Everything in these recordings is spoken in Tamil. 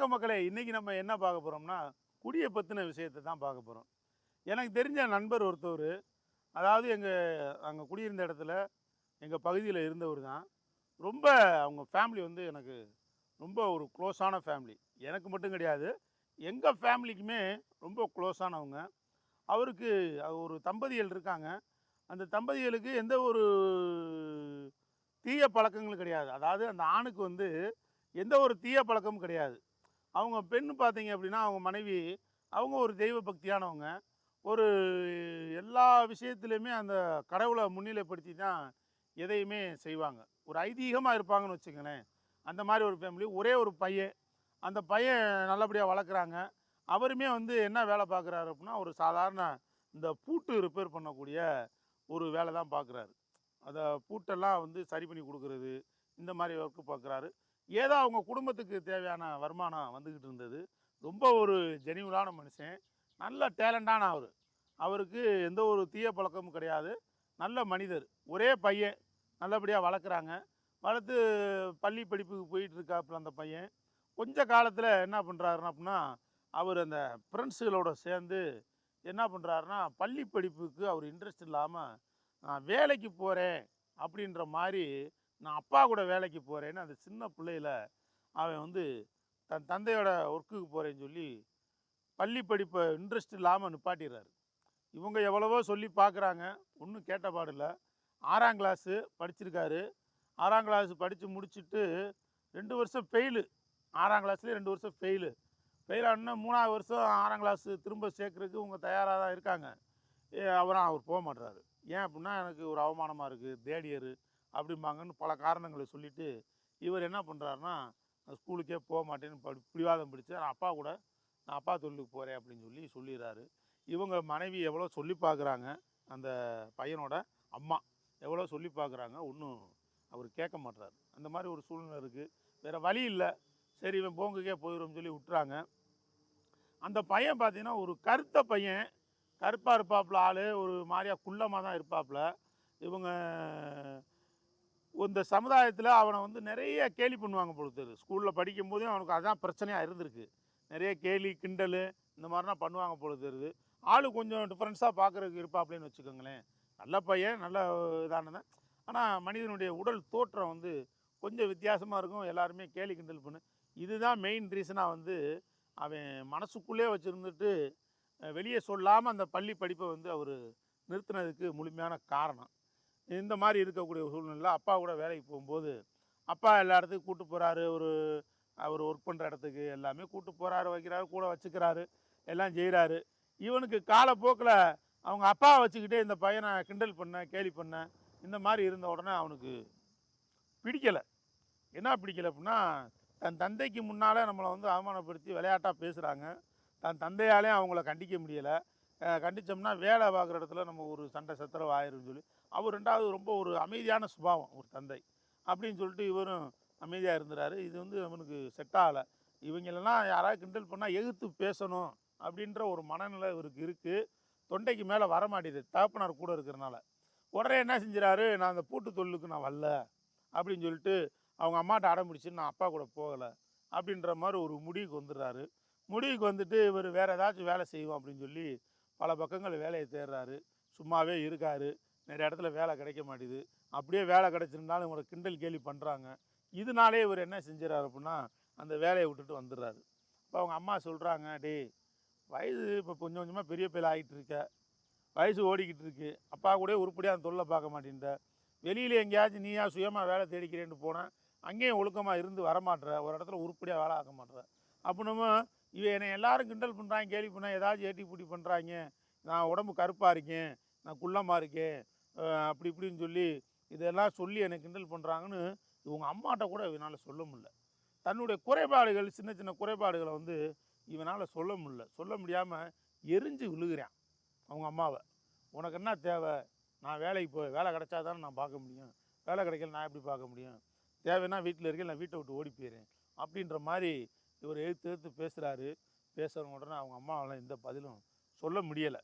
வணக்கம் மக்களே இன்றைக்கி நம்ம என்ன பார்க்க போகிறோம்னா குடியை பற்றின விஷயத்தை தான் பார்க்க போகிறோம் எனக்கு தெரிஞ்ச நண்பர் ஒருத்தவர் அதாவது எங்கள் அங்கே குடியிருந்த இடத்துல எங்கள் பகுதியில் இருந்தவர் தான். ரொம்ப அவங்க ஃபேமிலி வந்து எனக்கு ரொம்ப ஒரு க்ளோஸான ஃபேமிலி எனக்கு மட்டும் கிடையாது எங்கள் ஃபேமிலிக்குமே ரொம்ப க்ளோஸானவங்க அவருக்கு ஒரு தம்பதிகள் இருக்காங்க. அந்த தம்பதிகளுக்கு எந்த ஒரு தீய பழக்கங்களும் கிடையாது. அதாவது அந்த ஆணுக்கு வந்து எந்த ஒரு தீய பழக்கமும் கிடையாது. அவங்க பெண் பார்த்தீங்க அப்படின்னா அவங்க மனைவி அவங்க ஒரு தெய்வ பக்தியானவங்க. ஒரு எல்லா விஷயத்துலையுமே அந்த கடவுளை முன்னிலைப்படுத்தி தான் எதையுமே செய்வாங்க. ஒரு ஐதீகமாக இருப்பாங்கன்னு வச்சுக்கங்களேன். அந்த மாதிரி ஒரு ஃபேமிலி ஒரே ஒரு பையன். அந்த பையன் நல்லபடியாக வளர்க்குறாங்க. அவருமே வந்து என்ன வேலை பார்க்குறாரு அப்படின்னா ஒரு சாதாரண இந்த பூட்டு ரிப்பேர் பண்ணக்கூடிய ஒரு வேலை தான் பார்க்குறாரு. அதை பூட்டெல்லாம் வந்து சரி பண்ணி கொடுக்குறது இந்த மாதிரி ஒர்க்கு பார்க்குறாரு. ஏதோ அவங்க குடும்பத்துக்கு தேவையான வருமானம் வந்துக்கிட்டு இருந்தது. ரொம்ப ஒரு ஜெனியூனான மனுஷன். நல்ல டேலண்டான அவர். அவருக்கு எந்த ஒரு தீய பழக்கமும் கிடையாது. நல்ல மனிதர். ஒரே பையன். நல்லபடியாக வளர்க்குறாங்க. வளர்த்து பள்ளி படிப்புக்கு போயிட்டுருக்காப்புல அந்த பையன். கொஞ்ச காலத்தில் என்ன பண்ணுறாருன்னா அப்படின்னா அவர் அந்த ஃப்ரெண்ட்ஸுகளோட சேர்ந்து என்ன பண்ணுறாருன்னா பள்ளி படிப்புக்கு அவர் இன்ட்ரெஸ்ட் இல்லாமல் நான் வேலைக்கு போகிறேன் அப்படின்ற மாதிரி நான் அப்பா கூட வேலைக்கு போகிறேன்னு அந்த சின்ன பிள்ளையில் அவன் வந்து தன் தந்தையோட ஒர்க்குக்கு போகிறேன்னு சொல்லி பள்ளி படிப்பை இன்ட்ரெஸ்ட் இல்லாமல் நிப்பாட்டிடுறாரு. இவங்க எவ்வளவோ சொல்லி பார்க்குறாங்க ஒன்றும் கேட்ட பாடில்ல ஆறாம் கிளாஸு படிச்சிருக்காரு. ஆறாம் கிளாஸ் படித்து முடிச்சுட்டு ரெண்டு வருஷம் ஃபெயிலு ஆறாம் கிளாஸ்லேயே ரெண்டு வருஷம் ஃபெயிலு ஃபெயில் ஆனா மூணாவது வருஷம் ஆறாம் கிளாஸ் திரும்ப சேர்க்குறதுக்கு இவங்க தயாராக தான் இருக்காங்க. ஏ, அவரும் அவர் போக மாட்டுறாரு ஏன் அப்படின்னா எனக்கு ஒரு அவமானமாக இருக்குது தேடியர் அப்படிம்பாங்கன்னு பல காரணங்களை சொல்லிவிட்டு இவர் என்ன பண்ணுறாருன்னா ஸ்கூலுக்கே போக மாட்டேன்னு படி பிடிவாதம் பிடிச்சி நான் அப்பா கூட நான் அப்பா தொழிலுக்கு போகிறேன் அப்படின்னு சொல்லி சொல்லிடுறாரு. இவங்க மனைவி எவ்வளோ சொல்லி பார்க்குறாங்க அந்த பையனோட அம்மா எவ்வளோ சொல்லி பார்க்குறாங்க ஒன்றும் அவர் கேட்க மாட்டார் அந்த மாதிரி ஒரு சூழ்நிலை இருக்குது வேறு வழி இல்லை. சரி இவன் போங்குக்கே போயிடும்னு சொல்லி விட்டுறாங்க. அந்த பையன் பார்த்தீங்கன்னா ஒரு கருத்த பையன் கருப்பாக இருப்பாப்புல ஆள் ஒரு மாதிரியாக குள்ளமாக தான் இருப்பாப்புல. இவங்க இந்த சமுதாயத்தில் அவனை வந்து நிறைய கேலி பண்ணுவாங்க பொழுது ஸ்கூலில் படிக்கும்போதே அவனுக்கு அதான் பிரச்சனையாக இருந்திருக்கு. நிறைய கேலி கிண்டல் இந்த மாதிரிலாம் பண்ணுவாங்க பொழுது தெரியுது. ஆள் கொஞ்சம் டிஃப்ரென்ஸாக பார்க்குறதுக்கு இருப்பாப்லேன்னு வச்சுக்கோங்களேன். நல்ல பையன் நல்ல இதானதான் ஆனால் மனிதனுடைய உடல் தோற்றம் வந்து கொஞ்சம் வித்தியாசமாக இருக்கும். எல்லாருமே கேலி கிண்டல் பண்ணு. இதுதான் மெயின் ரீசனாக வந்து அவன் மனசுக்குள்ளே வச்சுருந்துட்டு வெளியே சொல்லாமல் அந்த பள்ளி படிப்பை வந்து அவர் நிறுத்தினதுக்கு முழுமையான காரணம். இந்த மாதிரி இருக்கக்கூடிய சூழ்நிலை அப்பா கூட வேலைக்கு போகும்போது அப்பா எல்லா இடத்துக்கும் கூட்டு போகிறாரு ஒரு அவர் ஒர்க் பண்ணுற இடத்துக்கு எல்லாமே கூட்டு போகிறாரு வைக்கிறாரு கூட வச்சுக்கிறாரு எல்லாம் செய்கிறாரு இவனுக்கு காலப்போக்கில் அவங்க அப்பாவை வச்சுக்கிட்டே இந்த பையனை கிண்டல் பண்ண கேலி பண்ண இந்த மாதிரி இருந்த உடனே அவனுக்கு பிடிக்கலை. என்ன பிடிக்கல அப்படின்னா தன் தந்தைக்கு முன்னால் நம்மளை வந்து அவமானப்படுத்தி விளையாட்டாக பேசுகிறாங்க தன் தந்தையாலே அவங்கள கண்டிக்க முடியலை. கண்டித்தோம்னா வேலை பார்க்குற இடத்துல நம்ம ஒரு சண்டை சத்திரம் ஆயிரும்னு சொல்லி அவர் ரெண்டாவது ரொம்ப ஒரு அமைதியான சுபாவம் ஒரு தந்தை. அப்படின்னு சொல்லிட்டு இவரும் அமைதியாக இருந்துறாரு இது வந்து அவனுக்கு செட் ஆகலை. இவங்களெல்லாம் யாராவது கிண்டல் பண்ணால் எதிர்த்து பேசணும் அப்படின்ற ஒரு மனநிலை இவருக்கு இருக்குது தொண்டைக்கு மேலே வர மாட்டேது தகப்பனார் கூட இருக்கிறனால. உடனே என்ன செஞ்சுறாரு நான் அந்த பூட்டு தொழிலுக்கு நான் வரல அப்படின்னு சொல்லிட்டு அவங்க அம்மாட்ட அடம் பிடிச்சி நான் அப்பா கூட போகலை அப்படின்ற மாதிரி ஒரு முடிவுக்கு வந்துடுறாரு. முடிவுக்கு வந்துட்டு இவர் வேறு ஏதாச்சும் வேலை செய்வோம் அப்படின்னு சொல்லி பல பக்கங்கள் வேலையை தேடுறாரு. சும்மாவே இருக்காரு. நிறைய இடத்துல வேலை கிடைக்க மாட்டேது அப்படியே வேலை கிடைச்சிருந்தாலும் இவரை கிண்டல் கேலி பண்ணுறாங்க இதனாலே இவர் என்ன செஞ்சார் அப்படின்னா அந்த வேலையை விட்டுட்டு வந்துடுறாரு. இப்போ அவங்க அம்மா சொல்கிறாங்க டேய் வயசு இப்போ கொஞ்சம் கொஞ்சமாக பெரிய பிள்ளை ஆகிட்டு இருக்க. வயசு ஓடிக்கிட்டு இருக்கு. அப்பா கூட உருப்படியாக அந்த தொல்லை பார்க்க மாட்டேன்ற. வெளியில் எங்கேயாச்சும் நீயா சுயமாக வேலை தேடிக்கிறேன்னு போனேன் அங்கேயும் ஒழுக்கமாக இருந்து வரமாட்ற. ஒரு இடத்துல உருப்படியாக வேலை ஆக்க மாட்ற. அப்படின்னும் இவன் என்னை எல்லாரும் கிண்டல் பண்ணுறாங்க கேள்வி பண்ணால் ஏதாச்சும் ஏட்டி பூட்டி பண்ணுறாங்க நான் உடம்பு கருப்பாக இருக்கேன். நான் குள்ளமாக இருக்கேன். அப்படி இப்படின்னு சொல்லி இதெல்லாம் சொல்லி என்னை கிண்டல் பண்ணுறாங்கன்னு இவங்க அம்மாட்ட கூட இவனால் சொல்ல முடியல. தன்னுடைய குறைபாடுகள் சின்ன சின்ன குறைபாடுகளை வந்து இவனால் சொல்ல முடியல. சொல்ல முடியாமல் எரிஞ்சு விழுகிறான் அவங்க அம்மாவை. உனக்கு என்ன தேவை? நான் வேலைக்கு போய் வேலை கிடைச்சா தானே நான் பார்க்க முடியும். வேலை கிடைக்கல நான் எப்படி பார்க்க முடியும்? தேவைன்னா வீட்டில் இருக்கேன் நான் வீட்டை விட்டு ஓடி போயிடுறேன் அப்படின்ற மாதிரி இவர் எழுத்து எழுத்து பேசுகிறாரு பேசுகிறவங்க உடனே அவங்க அம்மாவால் எந்த பதிலும் சொல்ல முடியலை.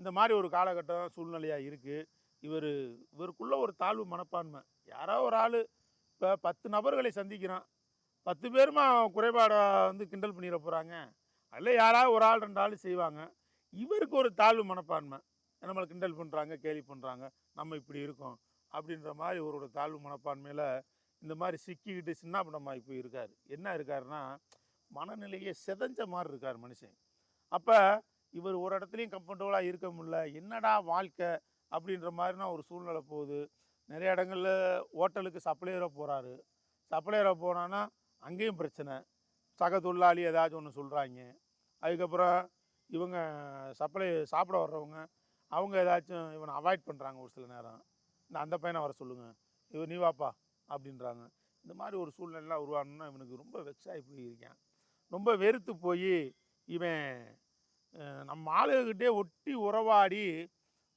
இந்த மாதிரி ஒரு காலகட்டம் சூழ்நிலையாக இருக்குது இவர் இவருக்குள்ள ஒரு தாழ்வு மனப்பான்மை. யாரோ ஒரு ஆள் இப்போ பத்து நபர்களை சந்திக்கிறான். பத்து பேருமா குறைபாடை வந்து கிண்டல் பண்ணிட போகிறாங்க அதில் யாராவது ஒரு ஆள் ரெண்டு ஆள் செய்வாங்க. இவருக்கு ஒரு தாழ்வு மனப்பான்மை. நம்மளை கிண்டல் பண்ணுறாங்க கேலி பண்ணுறாங்க நம்ம இப்படி இருக்கோம். அப்படின்ற மாதிரி இவரோட தாழ்வு மனப்பான்மையில் இந்த மாதிரி சிக்கிக்கிட்டு சின்னாபனமாகி போய் இருக்கார் என்ன இருக்காருன்னா மனநிலையை செதஞ்ச மாதிரி இருக்கார் மனுஷன். அப்போ இவர் ஒரு இடத்துலையும் கம்ஃபர்டபுளாக இருக்க முடியல. என்னடா வாழ்க்கை? அப்படின்ற மாதிரினா ஒரு சூழ்நிலை போகுது. நிறைய இடங்கள்ல ஹோட்டலுக்கு சப்ளையராக போகிறாரு சப்ளையராக போனான்னா அங்கேயும் பிரச்சனை. சக தொழிலாளி ஏதாச்சும் ஒன்று சொல்கிறாங்க அதுக்கப்புறம் இவங்க சப்ளை சாப்பிட வர்றவங்க அவங்க ஏதாச்சும் இவனை அவாய்ட் பண்ணுறாங்க ஒரு சில நேரம். இந்த அந்த பையனை வர சொல்லுங்கள் இவன் நீ வாப்பா அப்படின்றாங்க. இந்த மாதிரி ஒரு சூழ்நிலைலாம் உருவாகணும்னா இவனுக்கு ரொம்ப வெக்ஸாகி போயிருக்கேன். ரொம்ப வெறுத்து போய் இவன் நம்ம ஆளுகிட்டே ஒட்டி உறவாடி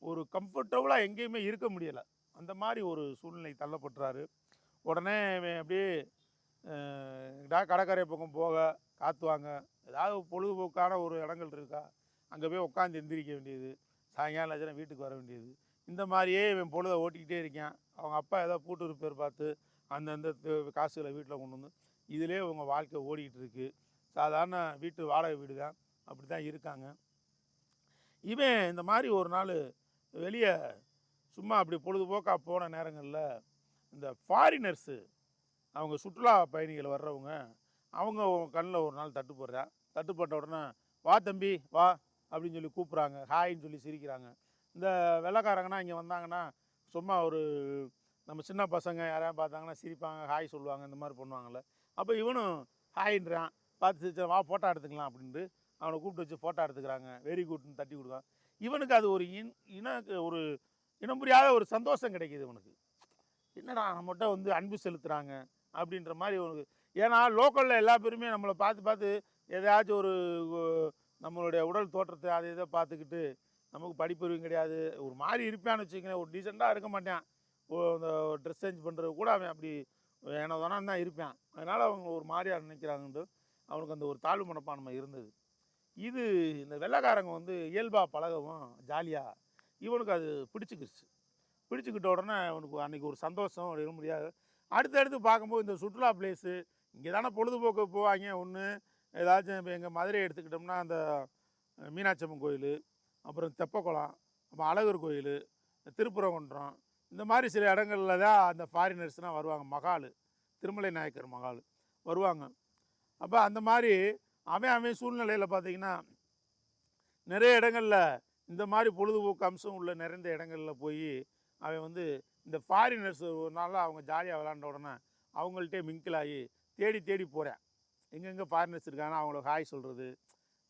ஒரு கம்ஃபர்டபுளாக எங்கேயுமே இருக்க முடியலை. அந்த மாதிரி ஒரு சூழ்நிலை தள்ளப்பட்டுறாரு. உடனே இவன் அப்படியே டா கடற்கரை பக்கம் போக காத்துவாங்க ஏதாவது பொழுதுபோக்கான ஒரு இடங்கள் இருக்கா? அங்கே போய் உட்காந்து எந்திரிக்க வேண்டியது. சாயங்காலம் ஆச்சுனா வீட்டுக்கு வர வேண்டியது. இந்த மாதிரியே இவன் பொழுதை ஓட்டிக்கிட்டே இருக்கேன். அவங்க அப்பா ஏதோ கூட்டு பேர் பார்த்து அந்தந்த காசுகளை வீட்டில் கொண்டு வந்து இதிலே அவங்க வாழ்க்கை ஓடிக்கிட்டு இருக்கு. சாதாரண வீட்டு வாடகை வீடு தான் அப்படி தான் இருக்காங்க. இவன் இந்த மாதிரி ஒரு நாள் வெளியே சும்மா அப்படி பொழுதுபோக்காக போன நேரங்களில் இந்த ஃபாரினர்ஸு அவங்க சுற்றுலா பயணிகள் வர்றவங்க அவங்க கண்ணில் ஒரு நாள் தட்டு போடுறா. தட்டுப்பட்ட உடனே வா தம்பி வா அப்படின்னு சொல்லி கூப்பிட்றாங்க. ஹாய்ன்னு சொல்லி சிரிக்கிறாங்க. இந்த வெள்ளைக்காரங்கன்னா இங்கே வந்தாங்கன்னா சும்மா ஒரு நம்ம சின்ன பசங்க யாரையும் பார்த்தாங்கன்னா சிரிப்பாங்க ஹாய் சொல்லுவாங்க இந்த மாதிரி பண்ணுவாங்கள்ல அப்போ இவனும் ஹாய்ன்றான் பார்த்து சிரிச்சா வா ஃபோட்டோ எடுத்துக்கலாம் அப்படின்ட்டு அவனை கூப்பிட்டு வச்சு ஃபோட்டோ எடுத்துக்கிறாங்க. வெரி குட்னு தட்டி கொடுக்கான் இவனுக்கு அது ஒரு இன் இன ஒரு இனம் புரியாத ஒரு சந்தோஷம் கிடைக்கிது இவனுக்கு. என்னடா நம்மகிட்ட வந்து அன்பு செலுத்துகிறாங்க அப்படின்ற மாதிரி இவனுக்கு ஏன்னா லோக்கலில் எல்லா பேருமே நம்மளை பார்த்து பார்த்து எதையாச்சும் ஒரு நம்மளுடைய உடல் தோற்றத்தை அதை இதை பார்த்துக்கிட்டு நமக்கு படிப்பறிவும் கிடையாது. ஒரு மாதிரி இருப்பான்னு வச்சுக்கோங்களேன். ஒரு டீசெண்டாக இருக்க மாட்டேன். ஓ இந்த ட்ரெஸ் சேஞ்ச் பண்ணுறது கூட அவன் அப்படி ஏனோ தானே தான் இருப்பேன். அதனால் அவங்க ஒரு மாதிரியாக நினைக்கிறாங்கன்ட்டு அவனுக்கு அந்த ஒரு தாழ்வு மனப்பான்மை இருந்தது. இது இந்த வெள்ளைக்காரங்க வந்து இயல்பாக பழகவும் ஜாலியாக இவனுக்கு அது பிடிச்சிக்கிடுச்சு பிடிச்சிக்கிட்ட உடனே அவனுக்கு அன்றைக்கி ஒரு சந்தோஷம் இருக்க முடியாது அடுத்தடுத்து பார்க்கும்போது இந்த சுற்றுலா பிளேஸு இங்கே தானே பொழுதுபோக்கு போவாங்க ஒன்று ஏதாச்சும் இப்போ எங்கள் மதுரையை எடுத்துக்கிட்டோம்னா அந்த மீனாட்சியம்மன் மீனாட்சி அம்மன் கோயில் அப்புறம் தெப்பக்குளம் அப்புறம் அழகர் கோயில் திருப்புரங்குன்றம். இந்த மாதிரி சில இடங்கள்ல தான் அந்த ஃபாரினர்ஸ்லாம் வருவாங்க. மகால் திருமலை நாயக்கர் மகால் வருவாங்க. அப்போ அந்த மாதிரி அவன் அவன் சூழ்நிலையில் பார்த்தீங்கன்னா நிறைய இடங்களில் இந்த மாதிரி பொழுதுபோக்கு அம்சம் உள்ள நிறைந்த இடங்களில் போய் அவன் வந்து இந்த ஃபாரினர்ஸ் ஒரு நாளில் அவங்க ஜாலியாக விளாண்ட உடனே அவங்கள்ட்டே மிங்கிள் ஆகி தேடி தேடி போகிறேன் எங்கெங்கே ஃபாரினர்ஸ் இருக்காங்க அவங்கள ஹாய் சொல்கிறது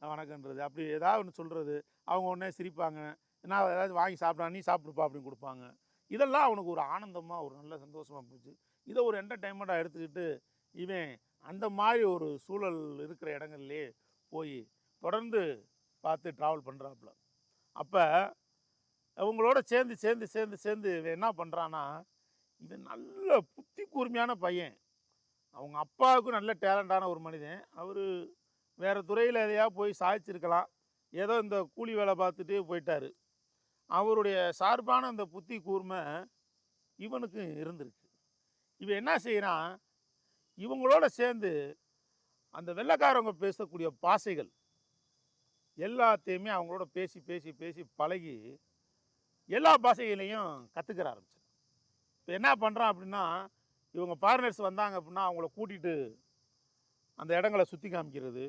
வணக்கன்றது அப்படி ஏதாவது ஒன்று சொல்கிறது அவங்க உடனே சிரிப்பாங்க என்ன ஏதாவது வாங்கி சாப்பிட்றா நீ சாப்பிடுப்பா அப்படின்னு கொடுப்பாங்க. இதெல்லாம் அவனுக்கு ஒரு ஆனந்தமாக ஒரு நல்ல சந்தோஷமாக போச்சு. இதை ஒரு என்டர்டைன்மெண்ட்டாக எடுத்துக்கிட்டு இவன் அந்த மாதிரி ஒரு சூழல் இருக்கிற இடங்கள்லே போய் தொடர்ந்து பார்த்து ட்ராவல் பண்ணுறாப்புல அப்போ அவங்களோட சேர்ந்து சேர்ந்து சேர்ந்து சேர்ந்து இவன் என்ன பண்ணுறான்னா இவன் நல்ல புத்தி கூர்மையான பையன். அவங்க அப்பாவுக்கும் நல்ல டேலண்டான ஒரு மனிதன். அவர் வேறு துறையில் எதையாவது போய் சாதிச்சிருக்கலாம். ஏதோ இந்த கூலி வேலை பார்த்துட்டு போயிட்டாரு. அவருடைய சார்பான அந்த புத்தி கூர்மை இவனுக்கும் இருந்திருக்கு. இவன் என்ன செய்கிறான் இவங்களோட சேர்ந்து அந்த வெள்ளைக்காரவங்க பேசக்கூடிய பாசைகள் எல்லாத்தையுமே அவங்களோட பேசி பேசி பேசி பழகி எல்லா பாஷைகளையும் கற்றுக்கிற ஆரம்பிச்சான் இப்போ என்ன பண்ணுறான் அப்படின்னா இவங்க ஃபாரினர்ஸ் வந்தாங்க அப்படின்னா அவங்கள கூட்டிகிட்டு அந்த இடங்களை சுற்றி காமிக்கிறது.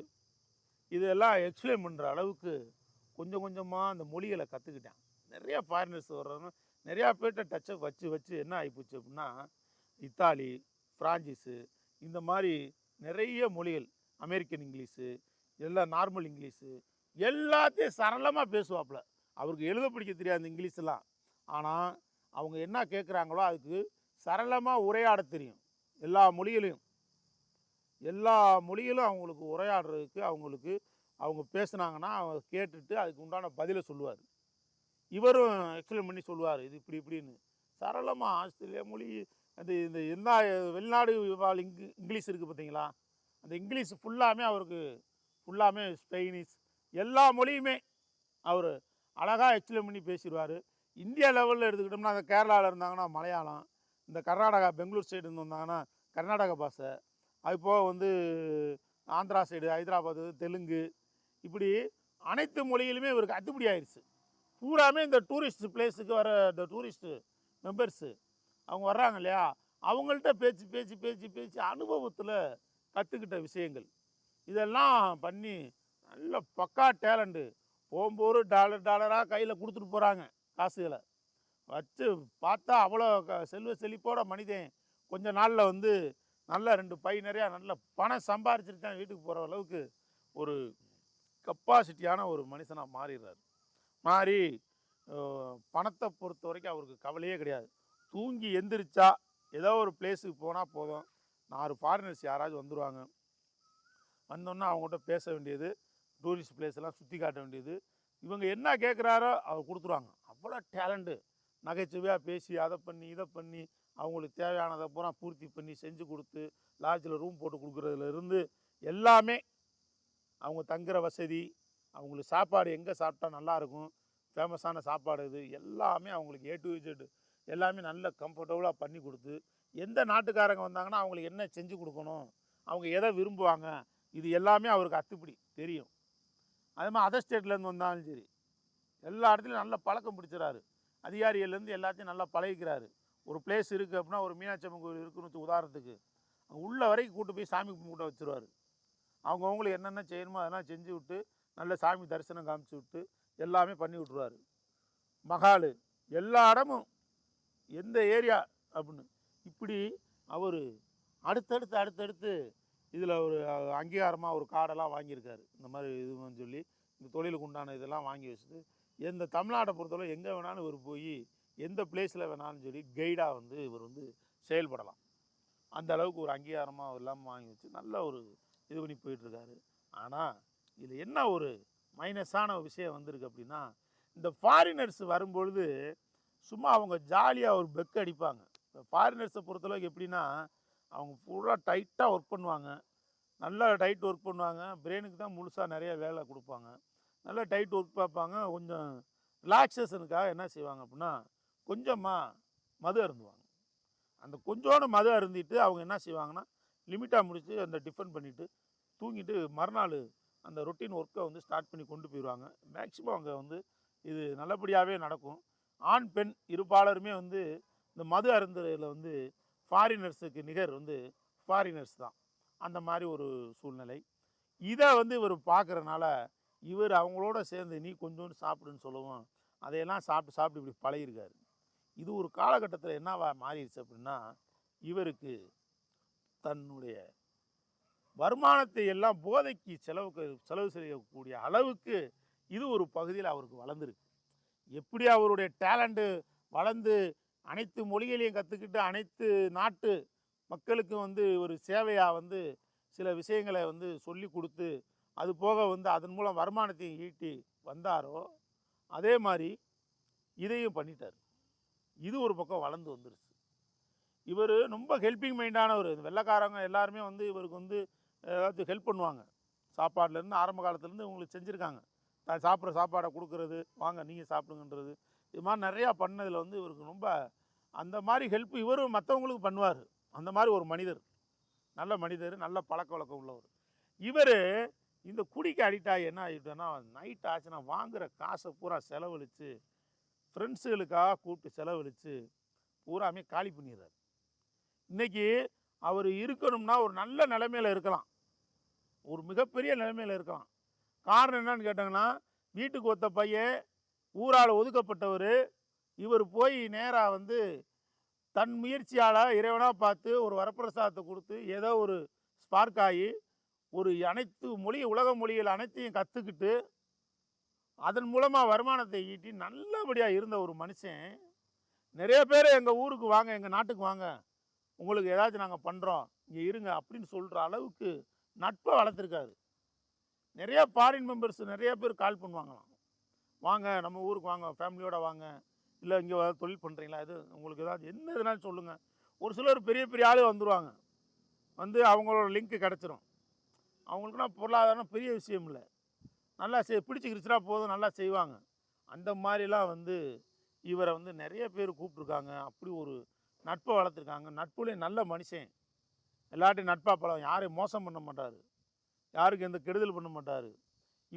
இதெல்லாம் எக்ஸ்பிளைன் பண்ணுற அளவுக்கு கொஞ்சம் கொஞ்சமாக அந்த மொழிகளை கற்றுக்கிட்டேன் நிறையா ஃபாரினர்ஸ் வர்றவங்க நிறையா பேர்கிட்ட டச்சை வச்சு வச்சு என்ன ஆகிப்போச்சு அப்படின்னா இத்தாலி ஃப்ரான்சிஸு இந்த மாதிரி நிறைய மொழிகள் அமெரிக்கன் இங்கிலீஷு எல்லாம் நார்மல் இங்கிலீஷு எல்லாத்தையும் சரளமாக பேசுவாப்புல. அவருக்கு எழுத பிடிக்க தெரியாது இங்கிலீஷெல்லாம் ஆனால் அவங்க என்ன கேட்குறாங்களோ அதுக்கு சரளமாக உரையாட தெரியும். எல்லா மொழிகளையும் எல்லா மொழிகளும் அவங்களுக்கு உரையாடுறதுக்கு அவங்களுக்கு அவங்க பேசுனாங்கன்னா அவங்க கேட்டுட்டு அதுக்கு உண்டான பதிலை சொல்லுவார். இவரும் எக்ஸ்பிளைன் பண்ணி சொல்லுவார் இது இப்படி இப்படின்னு. சரளமாக ஆஸ்திரேலியா மொழி அந்த இந்த என்ன வெளிநாடு வாழ் இங்கு இங்கிலீஷ் இருக்குது பார்த்தீங்களா? அந்த இங்கிலீஷ் ஃபுல்லாமே அவருக்கு ஃபுல்லாமே ஸ்பெயினிஷ் எல்லா மொழியுமே அவர் அழகாக எக்ஸ்பிளைன் பண்ணி பேசிடுவார். இந்தியா லெவலில் எடுத்துக்கிட்டோம்னா அந்த கேரளாவில் இருந்தாங்கன்னா மலையாளம் இந்த கர்நாடகா பெங்களூர் சைடு இருந்து வந்தாங்கன்னா கர்நாடக பாஷை அது போக வந்து ஆந்திரா சைடு ஹைதராபாத் தெலுங்கு இப்படி அனைத்து மொழியிலுமே இவருக்கு அத்துப்படி ஆயிடுச்சு பூராமே இந்த டூரிஸ்ட் பிளேஸுக்கு வர இந்த டூரிஸ்ட்டு மெம்பர்ஸு அவங்க வர்றாங்க இல்லையா அவங்கள்ட்ட பேச்சு பேச்சு பேச்சு பேச்சு அனுபவத்தில் கற்றுக்கிட்ட விஷயங்கள். இதெல்லாம் பண்ணி நல்ல பக்கா டேலண்ட்டு. போகும்போது டாலர் டாலராக கையில் கொடுத்துட்டு போகிறாங்க காசுகளை. வச்சு பார்த்தா அவ்வளோ க- செல்வ செழிப்போட மனிதன் கொஞ்ச நாளில் வந்து நல்ல ரெண்டு பை நிறையா நல்ல பணம் சம்பாரிச்சிட்டு தான் வீட்டுக்கு போகிற அளவுக்கு ஒரு கெப்பாசிட்டியான ஒரு மனுஷனாக மாறிடுறாரு. மாறி பணத்தை பொறுத்த வரைக்கும் அவருக்கு கவலையே கிடையாது. தூங்கி எந்திரிச்சா ஏதோ ஒரு பிளேஸுக்கு போனால் போதும். நாலு ஃபாரினர்ஸ் யாராச்சும் வந்துடுவாங்க வந்தோன்னே அவங்ககிட்ட பேச வேண்டியது டூரிஸ்ட் பிளேஸ்லாம் சுற்றி காட்ட வேண்டியது. இவங்க என்ன கேட்குறாரோ அவர் கொடுத்துருவாங்க. அவ்வளோ டேலண்ட்டு நகைச்சுவையாக பேசி அதை பண்ணி இதை பண்ணி அவங்களுக்கு தேவையானதை பூரா பூர்த்தி பண்ணி செஞ்சு கொடுத்து லாட்ஜில் ரூம் போட்டு கொடுக்குறதுலேருந்து எல்லாமே அவங்க தங்குற வசதி அவங்களுக்கு சாப்பாடு எங்கே சாப்பிட்டா நல்லாயிருக்கும் ஃபேமஸான சாப்பாடு இது எல்லாமே அவங்களுக்கு ஏ டு இஜெட் எல்லாமே நல்ல கம்ஃபர்டபுளாக பண்ணி கொடுத்து எந்த நாட்டுக்காரங்க வந்தாங்கன்னா அவங்களுக்கு என்ன செஞ்சு கொடுக்கணும் அவங்க எதை விரும்புவாங்க இது எல்லாமே அவருக்கு அத்துப்படி தெரியும். அதே மாதிரி அதர் ஸ்டேட்லேருந்து வந்தாலும் சரி எல்லா இடத்துலையும் நல்ல பழக்கம் பிடிச்சிறாரு. அதிகாரிகள்லேருந்து எல்லாத்தையும் நல்லா பழகிக்கிறாரு. ஒரு பிளேஸ் இருக்குது அப்படின்னா ஒரு மீனாட்சி அம்மன் கோவில் இருக்குன்னு வச்சு உதாரணத்துக்கு அங்கே உள்ள வரைக்கும் கூட்டு போய் சாமி கும்பிட்டு வச்சுருவாரு. அவங்கவுங்களுக்கு என்னென்ன செய்யணுமோ அதெல்லாம் செஞ்சு விட்டு நல்ல சாமி தரிசனம் காமிச்சு விட்டு எல்லாமே பண்ணி விட்ருவாரு மகாலு எல்லா இடமும் எந்த ஏரியா அப்படின்னு. இப்படி அவர் அடுத்தடுத்து அடுத்தடுத்து இதில் ஒரு அங்கீகாரமாக ஒரு கார்டெல்லாம் வாங்கியிருக்காரு. இந்த மாதிரி இதுன்னு சொல்லி இந்த தொழிலுக்கு உண்டான இதெல்லாம் வாங்கி வச்சுட்டு எந்த தமிழ்நாட்டை பொறுத்தவரை எங்கே வேணாலும் இவர் போய் எந்த பிளேஸில் வேணாலும் சொல்லி கைடாக வந்து இவர் வந்து செயல்படலாம். அந்த அளவுக்கு ஒரு அங்கீகாரமாக எல்லாம் வாங்கி வச்சு நல்ல ஒரு இது பண்ணி போயிட்டுருக்காரு. ஆனால் இதில் என்ன ஒரு மைனஸான விஷயம் வந்திருக்கு அப்படின்னா இந்த ஃபாரினர்ஸ் வரும்பொழுது சும்மா அவங்க ஜாலியாக ஒரு பெக் அடிப்பாங்க. இப்போ ஃபாரினர்ஸை பொறுத்தளவுக்கு எப்படின்னா அவங்க ஃபுல்லாக டைட்டாக ஒர்க் பண்ணுவாங்க. நல்லா டைட் ஒர்க் பண்ணுவாங்க. பிரெயினுக்கு தான் முழுசாக நிறைய வேலை கொடுப்பாங்க. நல்லா டைட் ஒர்க் பார்ப்பாங்க. கொஞ்சம் ரிலாக்ஸேஷனுக்காக என்ன செய்வாங்க அப்படின்னா கொஞ்சமாக மது அருந்துவாங்க. அந்த கொஞ்சோண்டு மது அருந்திட்டு அவங்க என்ன செய்வாங்கன்னா லிமிட்டாக முடித்து அந்த டிஃபன் பண்ணிவிட்டு தூங்கிட்டு மறுநாள் அந்த ரொட்டீன் ஒர்க்கை வந்து ஸ்டார்ட் பண்ணி கொண்டு போயிடுவாங்க. மேக்ஸிமம் அங்கே வந்து இது நல்லபடியாகவே நடக்கும். ஆண் பெண் இருபாலருமே வந்து இந்த மது அருந்துறையில் வந்து ஃபாரினர்ஸுக்கு நிகர் வந்து ஃபாரினர்ஸ் தான். அந்த மாதிரி ஒரு சூழ்நிலை. இதை வந்து இவர் பார்க்குறனால இவர் அவங்களோட சேர்ந்து நீ கொஞ்சோண்டு சாப்பிடுன்னு சொல்லவும் அதையெல்லாம் சாப்பிட்டு சாப்பிட்டு இப்படி பழகிருக்காரு இது ஒரு காலகட்டத்தில் என்னவா மாறிடுச்சு அப்படின்னா இவருக்கு தன்னுடைய வருமானத்தை எல்லாம் போதைக்கு செலவுக்கு செலவு செய்யக்கூடிய அளவுக்கு இது ஒரு பகுதியில் அவருக்கு வளர்ந்துருக்கு. எப்படி அவருடைய டேலண்ட்டு வளர்ந்து அனைத்து மொழிகளையும் கற்றுக்கிட்டு அனைத்து நாட்டு மக்களுக்கு வந்து ஒரு சேவையாக வந்து சில விஷயங்களை வந்து சொல்லி கொடுத்து அது போக வந்து அதன் மூலம் வருமானத்தையும் ஈட்டி வந்தாரோ அதே மாதிரி இதையும் பண்ணிட்டார். இது ஒரு பக்கம் வளர்ந்து வந்துருச்சு. இவர் ரொம்ப ஹெல்பிங் மைண்டானவர் இந்த வெள்ளைக்காரங்க. எல்லாருமே வந்து இவருக்கு வந்து ஏதாச்சும் ஹெல்ப் பண்ணுவாங்க. சாப்பாடுலேருந்து ஆரம்ப காலத்துலேருந்து இவங்களுக்கு செஞ்சுருக்காங்க. நான் சாப்பிட்ற சாப்பாடை கொடுக்கறது வாங்க நீங்கள் சாப்பிடுங்கன்றது. இது மாதிரி நிறையா பண்ணதில் வந்து இவருக்கு ரொம்ப அந்த மாதிரி ஹெல்ப் இவரும் மற்றவங்களுக்கு பண்ணுவார். அந்த மாதிரி ஒரு மனிதர். நல்ல மனிதர் நல்ல பழக்க வழக்கம் உள்ளவர். இவர் இந்த குடிக்கு அடிக்ட் ஆகி என்ன ஆகிட்டோன்னா நைட் ஆச்சுன்னா வாங்குற காசை பூரா செலவழித்து ஃப்ரெண்ட்ஸுகளுக்காக கூப்பிட்டு செலவழித்து பூராமே காலி பண்ணிடுறாரு. இன்னைக்கு அவர் இருக்கணும்னா ஒரு நல்ல நிலைமையில் இருக்கலாம். ஒரு மிகப்பெரிய நிலைமையில் இருக்கலாம். காரணம் என்னன்னு கேட்டாங்கன்னா வீட்டுக்கு ஒத்த பையன் ஊரால் ஒதுக்கப்பட்டவர். இவர் போய் நேராக வந்து தன் முயற்சியால் இறைவனாக பார்த்து ஒரு வரப்பிரசாதத்தை கொடுத்து ஏதோ ஒரு ஸ்பார்க் ஆகி ஒரு அனைத்து மொழி உலக மொழிகள் அனைத்தையும் கற்றுக்கிட்டு அதன் மூலமாக வருமானத்தை ஈட்டி நல்லபடியாக இருந்த ஒரு மனுஷன். நிறைய பேர் எங்கள் ஊருக்கு வாங்க எங்கள் நாட்டுக்கு வாங்க உங்களுக்கு ஏதாச்சும் நாங்கள் பண்ணுறோம் இங்கே இருங்க அப்படின்னு சொல்கிற அளவுக்கு நட்பை வளர்த்துருக்காரு. நிறைய ஃபாரின் மெம்பர்ஸ் நிறைய பேர் கால் பண்ணுவாங்களாம். வாங்க நம்ம ஊருக்கு வாங்க ஃபேமிலியோடு வாங்க. இல்லை இங்கே ஏதாவது தொழில் பண்ணுறீங்களா இது உங்களுக்கு ஏதாவது என்ன எதுனாலும் சொல்லுங்கள் ஒரு சிலர் பெரிய பெரிய ஆளு வந்துடுவாங்க வந்து அவங்களோட லிங்க்கு கிடச்சிரும். அவங்களுக்குனா பொருளாதாரம் பெரிய விஷயம் இல்லை. நல்லா செய் பிடிச்சிக்கிருச்சுனா போதும் நல்லா செய்வாங்க. அந்த மாதிரிலாம் வந்து இவரை வந்து நிறைய பேர் கூப்பிட்ருக்காங்க அப்படி ஒரு நட்பை வளர்த்துருக்காங்க. நட்புலேயே நல்ல மனுஷன். எல்லாட்டையும் நட்பா பழம் யாரையும் மோசம் பண்ண மாட்டார். யாருக்கும் எந்த கெடுதல் பண்ண மாட்டார்.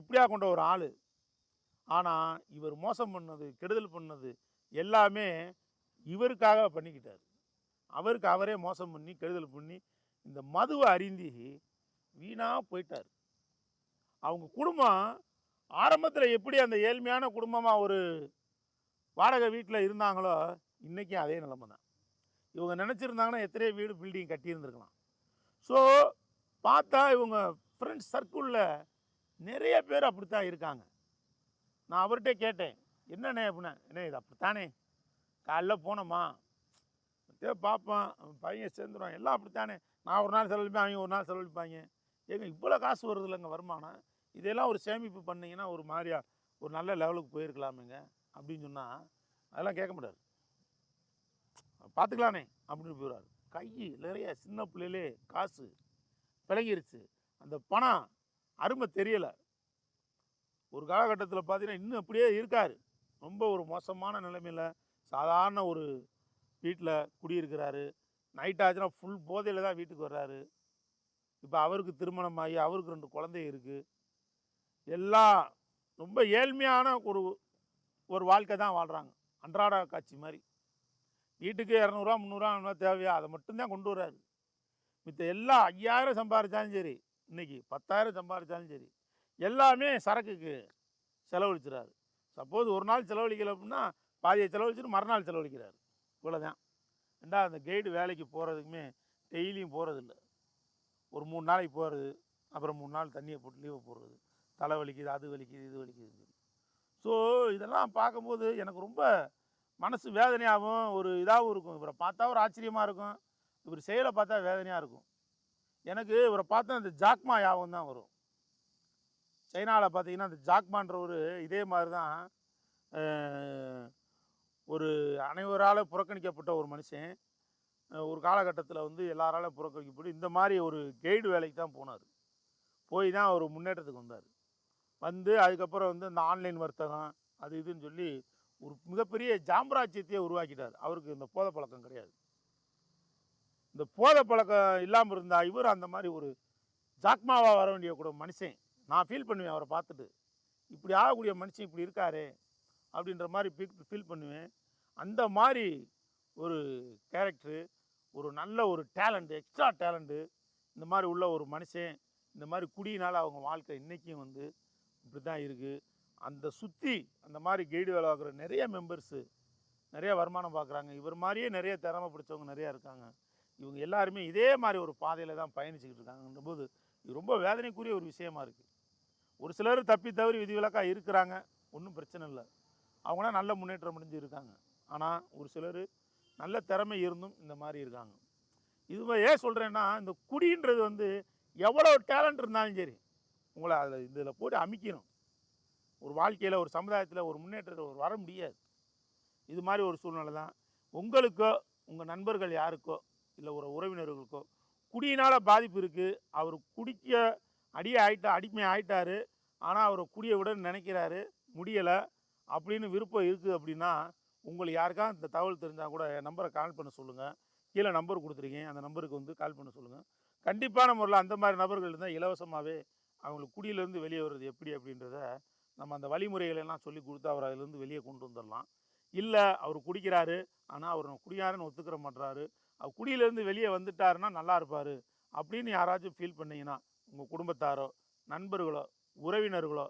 இப்படியா கொண்ட ஒரு ஆள். ஆனால் இவர் மோசம் பண்ணது கெடுதல் பண்ணது எல்லாமே இவருக்காக பண்ணிக்கிட்டார். அவருக்கு அவரே மோசம் பண்ணி கெடுதல் பண்ணி இந்த மதுவை அறிந்தி வீணாக போயிட்டார். அவங்க குடும்பம் ஆரம்பத்தில் எப்படி அந்த ஏழ்மையான குடும்பமாக ஒரு வாடகை வீட்டில் இருந்தாங்களோ இன்றைக்கும் அதே நிலைமை தான். இவங்க நினச்சிருந்தாங்கன்னா எத்தனையோ வீடு பில்டிங் கட்டியிருந்துருக்கலாம். ஸோ பார்த்தா இவங்க ஃப்ரெண்ட்ஸ் சர்க்கிளில் நிறைய பேர் அப்படி தான் இருக்காங்க. நான் அவர்கிட்ட கேட்டேன் என்னண்ணே அப்படின்னா என்ன இது அப்படித்தானே? காலைல போனோமா? அப்படியே பார்ப்பேன் பையன் சேர்ந்துருவான் எல்லாம் அப்படித்தானே? நான் ஒரு நாள் செலவழிப்பேன் அவங்க ஒரு நாள் செலவழிப்பாங்க. ஏங்க இவ்வளோ காசு வருது இல்லைங்க வருமானம்? இதெல்லாம் ஒரு சேமிப்பு பண்ணிங்கன்னா ஒரு மாதிரியா ஒரு நல்ல லெவலுக்கு போயிருக்கலாமேங்க அப்படின்னு சொன்னால் அதெல்லாம் கேட்க மாட்டார். பார்த்துக்கலானே அப்படின்னு போயிடுவார். கை நிறைய சின்ன பிள்ளையிலே காசு விளங்கிருச்சு அந்த பணம் அருமை தெரியலை. ஒரு காலகட்டத்தில் பார்த்தீங்கன்னா இன்னும் அப்படியே இருக்கார். ரொம்ப ஒரு மோசமான நிலைமையில் சாதாரண ஒரு வீட்டில் குடியிருக்கிறாரு. நைட் ஆச்சுன்னா ஃபுல் போதையில் தான் வீட்டுக்கு வர்றாரு. இப்போ அவருக்கு திருமணம் ஆகி அவருக்கு ரெண்டு குழந்தை இருக்குது எல்லாம் ரொம்ப ஏழ்மையான ஒரு ஒரு வாழ்க்கை தான் வாழ்கிறாங்க அன்றாட காட்சி மாதிரி. வீட்டுக்கு இரநூறுவா முந்நூறுவா தேவையா? அதை மட்டும்தான் கொண்டு வர்றாரு. மித்த எல்லாம் ஐயாயிரம் சம்பாதிச்சாலும் சரி இன்னைக்கு பத்தாயிரம் சம்பாதிச்சாலும் சரி எல்லாமே சரக்குக்கு செலவழிச்சிடாரு சப்போஸ் ஒரு நாள் செலவழிக்கல அப்படின்னா பாதியை செலவழிச்சிட்டு மறுநாள் செலவழிக்கிறாரு. இவ்வளோதான் ரெண்டா அந்த கைடு வேலைக்கு போகிறதுக்குமே டெய்லியும் போகிறதில்ல ஒரு மூணு நாளைக்கு போகிறது அப்புறம் மூணு நாள் தண்ணியை போட்டு லீவை போடுறது. தலை வலிக்குது அது வலிக்குது இது வலிக்குதுன்னு சொல்லி. ஸோ இதெல்லாம் பார்க்கும்போது எனக்கு ரொம்ப மனசு வேதனையாகவும் ஒரு இதாகவும் இருக்கும். இவரை பார்த்தா ஒரு ஆச்சரியமாக இருக்கும். இவர் செயலை பார்த்தா வேதனையாக இருக்கும். எனக்கு இவரை பார்த்தா இந்த ஜாக்மா யாபகம் தான் வரும். சைனாவில் பார்த்தீங்கன்னா அந்த ஜாக்மான்றவர் இதே மாதிரி தான் ஒரு அனைவரால் புறக்கணிக்கப்பட்ட ஒரு மனுஷன். ஒரு காலகட்டத்தில் வந்து எல்லாராலும் புறக்கணிக்கப்பட்டு இந்த மாதிரி ஒரு கைடு வேலைக்கு தான் போனார். போய் தான் ஒரு முன்னேற்றத்துக்கு வந்தார். வந்து அதுக்கப்புறம் வந்து இந்த ஆன்லைன் வர்த்தகம் அது இதுன்னு சொல்லி ஒரு மிகப்பெரிய ஜாம்பராஜ்யத்தையே உருவாக்கிட்டார். அவருக்கு இந்த போதை பழக்கம் கிடையாது. இந்த போதை பழக்கம் இல்லாமல் இருந்தா இவர் அந்த மாதிரி ஒரு ஜாக்மாவாக வர வேண்டிய கூட மனுஷன். நான் ஃபீல் பண்ணுவேன் அவரை பார்த்துட்டு. இப்படி ஆகக்கூடிய மனுஷன் இப்படி இருக்காரே அப்படின்ற மாதிரி ஃபீல் பண்ணுவேன். அந்த மாதிரி ஒரு கேரக்டரு ஒரு நல்ல ஒரு டேலண்ட்டு எக்ஸ்ட்ரா டேலண்ட்டு இந்த மாதிரி உள்ள ஒரு மனுஷன். இந்த மாதிரி குடியினால் அவங்க வாழ்க்கை இன்றைக்கும் வந்து இப்படி தான் இருக்குது அந்த சுற்றி அந்த மாதிரி கைடு வேலை பார்க்குற நிறைய மெம்பர்ஸு நிறைய வருமானம் பார்க்குறாங்க. இவர் மாதிரியே நிறைய திறமை பிடிச்சவங்க நிறையா இருக்காங்க. இவங்க எல்லாருமே இதே மாதிரி ஒரு பாதையில் தான் பயணிச்சுக்கிட்டு இருக்காங்கன்ற போது இது ரொம்ப வேதனைக்குரிய ஒரு விஷயமா இருக்குது ஒரு சிலர் தப்பி தவறி விதிவிலக்காக இருக்கிறாங்க ஒன்றும் பிரச்சனை இல்லை. அவங்களாம் நல்ல முன்னேற்றம் அடைஞ்சு இருக்காங்க. ஆனால் ஒரு சிலர் நல்ல திறமை இருந்தும் இந்த மாதிரி இருக்காங்க. இது ஏன் சொல்கிறேன்னா இந்த குடின்றது வந்து எவ்வளோ டேலண்ட் இருந்தாலும் சரி உங்களை அதில் இதில் போட்டு அமைக்கணும். ஒரு வாழ்க்கையில் ஒரு சமுதாயத்தில் ஒரு முன்னேற்றத்தில் ஒரு வர முடியாது. இது மாதிரி ஒரு சூழ்நிலை தான் உங்களுக்கோ உங்கள் நண்பர்கள் யாருக்கோ இல்லை ஒரு உறவினர்களுக்கோ. குடியினால் பாதிப்பு இருக்குது அவர் குடிக்க அடியே ஆயிட்டா அடிமை ஆயிட்டாரு. ஆனால் அவரை குடியை விட நினைக்கிறாரு. முடியலை. அப்படின்னு விருப்பம் இருக்குது அப்படின்னா உங்களுக்கு யாருக்கா இந்த தகவல் தெரிஞ்சால் கூட என் நம்பரை கால் பண்ண சொல்லுங்கள் கீழே நம்பர் கொடுத்துருக்கேன். அந்த நம்பருக்கு வந்து கால் பண்ண சொல்லுங்கள் கண்டிப்பான முறையில் அந்த மாதிரி நபர்கள் இருந்தால் இலவசமாகவே அவங்களுக்கு குடியிலேருந்து வெளியே வர்றது எப்படி அப்படின்றத நம்ம அந்த வழிமுறைகளெல்லாம் சொல்லி கொடுத்து அவர் அதிலேருந்து வெளியே கொண்டு வந்துடலாம் இல்லை அவர் குடிக்கிறாரு. ஆனால் அவர் குடியாருன்னு ஒத்துக்கிற மாட்றாரு. குடியிலேருந்து வெளியே வந்துட்டாருன்னா நல்லா இருப்பார் அப்படின்னு யாராச்சும் ஃபீல் பண்ணிங்கன்னா உங்கள் குடும்பத்தாரோ நண்பர்களோ உறவினர்களோ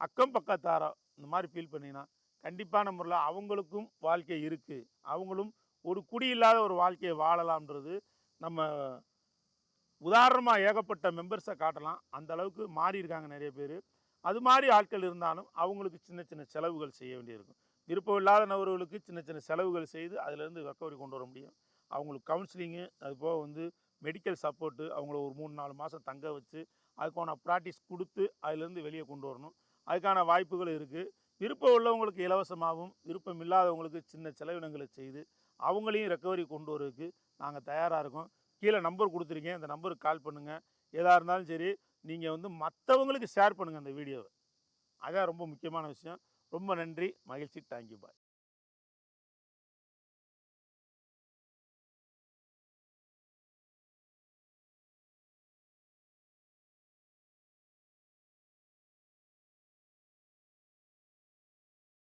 அக்கம் பக்கத்தாரோ இந்த மாதிரி ஃபீல் பண்ணீங்கன்னா கண்டிப்பான முறையில் அவங்களுக்கும் வாழ்க்கை இருக்குது அவங்களும் ஒரு குடி இல்லாத ஒரு வாழ்க்கையை வாழலாம்ன்றது நம்ம உதாரணமாக ஏகப்பட்ட மெம்பர்ஸை காட்டலாம். அந்த அளவுக்கு மாறி இருக்காங்க நிறைய பேர். அது மாதிரி ஆட்கள் இருந்தாலும் அவங்களுக்கு சின்ன சின்ன செலவுகள் செய்ய வேண்டியிருக்கும். விருப்பம் இல்லாத நபர்களுக்கு சின்ன சின்ன செலவுகள் செய்து அதிலேருந்து ரெக்கவரி கொண்டு வர முடியும். அவங்களுக்கு கவுன்சிலிங்கு அது போக வந்து மெடிக்கல் சப்போர்ட்டு அவங்கள ஒரு மூணு நாலு மாதம் தங்க வச்சு அதுக்கான ப்ராக்டிஸ் கொடுத்து அதிலேருந்து வெளியே கொண்டு வரணும். அதுக்கான வாய்ப்புகள் இருக்குது விருப்பம் உள்ளவங்களுக்கு இலவசமாகவும் விருப்பம் இல்லாதவங்களுக்கு சின்ன செலவினங்களை செய்து அவங்களையும் ரெக்கவரி கொண்டு வரதுக்கு நாங்கள் தயாராக இருக்கோம். கீழே நம்பர் கொடுத்துருக்கேன் அந்த நம்பருக்கு கால் பண்ணுங்கள் எதாக இருந்தாலும் சரி நீங்கள் வந்து மற்றவங்களுக்கு ஷேர் பண்ணுங்கள் அந்த வீடியோவை அதான் ரொம்ப முக்கியமான விஷயம். ரொம்ப நன்றி. மகிழ்ச்சி. Thank you bye